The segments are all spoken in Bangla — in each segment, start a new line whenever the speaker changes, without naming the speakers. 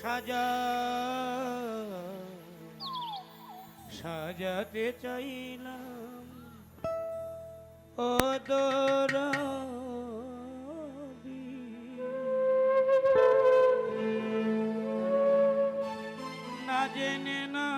সাজা। সাজাতে চাইলাম ও দরদি না জেনে না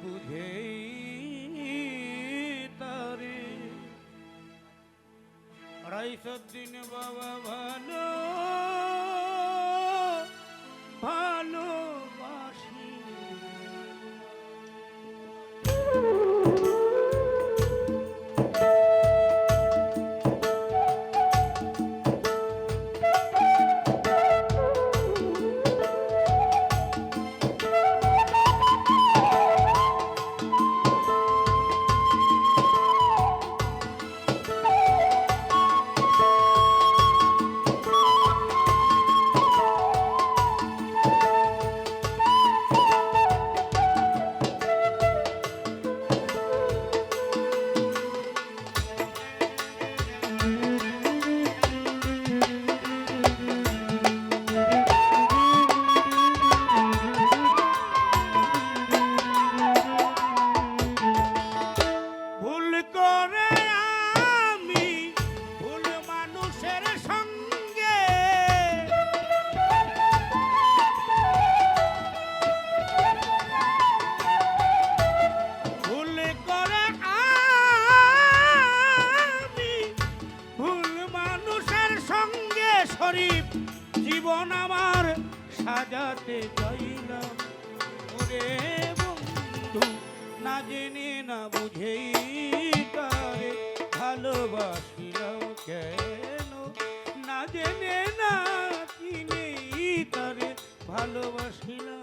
বুঝেই তারে। দিন বাবা ভালো সাজাতে না ওরে বন্ধু না জেনে না বুঝেই তারে ভালোবাসিলাম কেন? না জেনে না চিনেই তারে ভালোবাসিলাম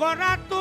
গড়া তোমার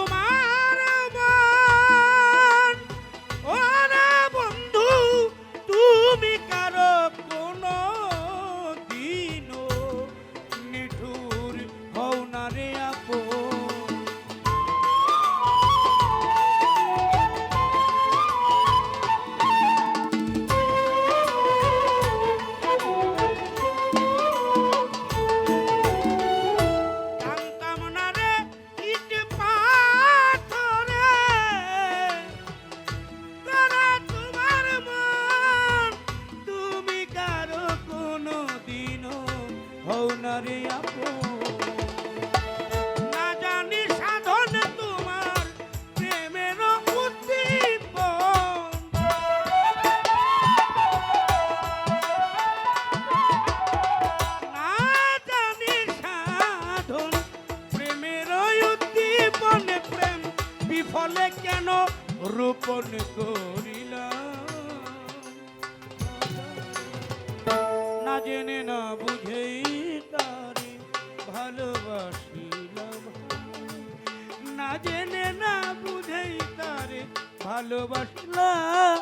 রূপন করিলাম না জেনে না বুঝেই তারে ভালোবাসিলাম। না জেনে না বুঝেই তারে ভালোবাসলাম।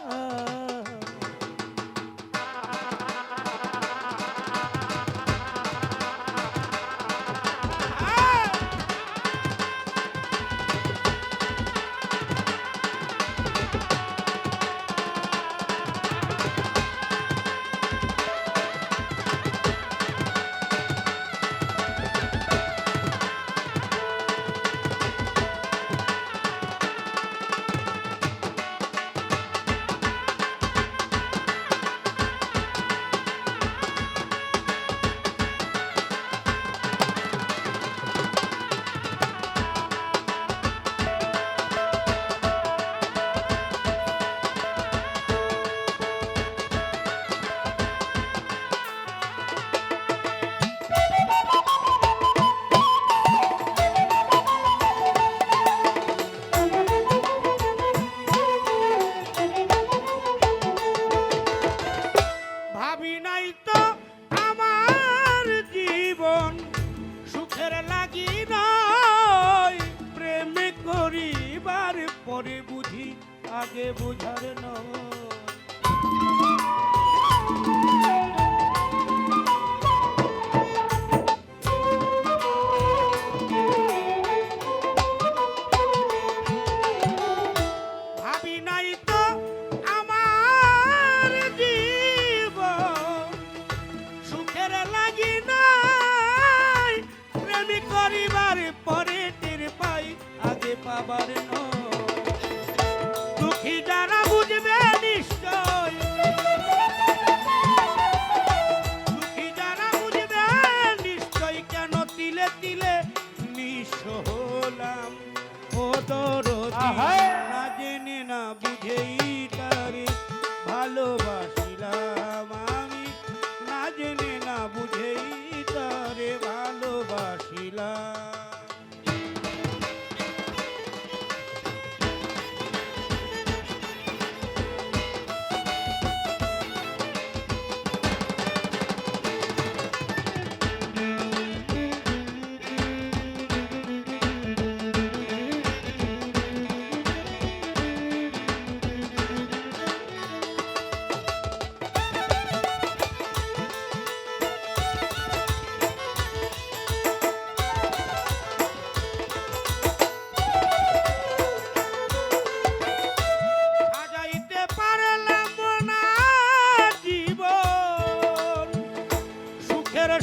বুঝিবার পরে বুঝি আগে বোঝার নয়।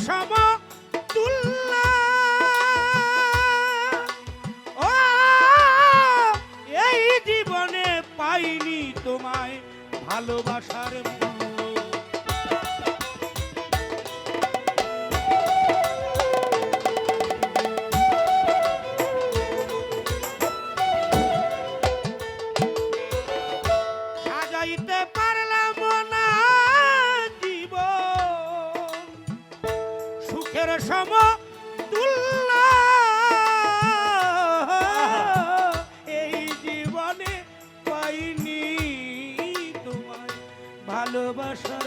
সম এই জীবনে পাইনি তোমায় ভালোবাসার মূল্য। ভালোবাসা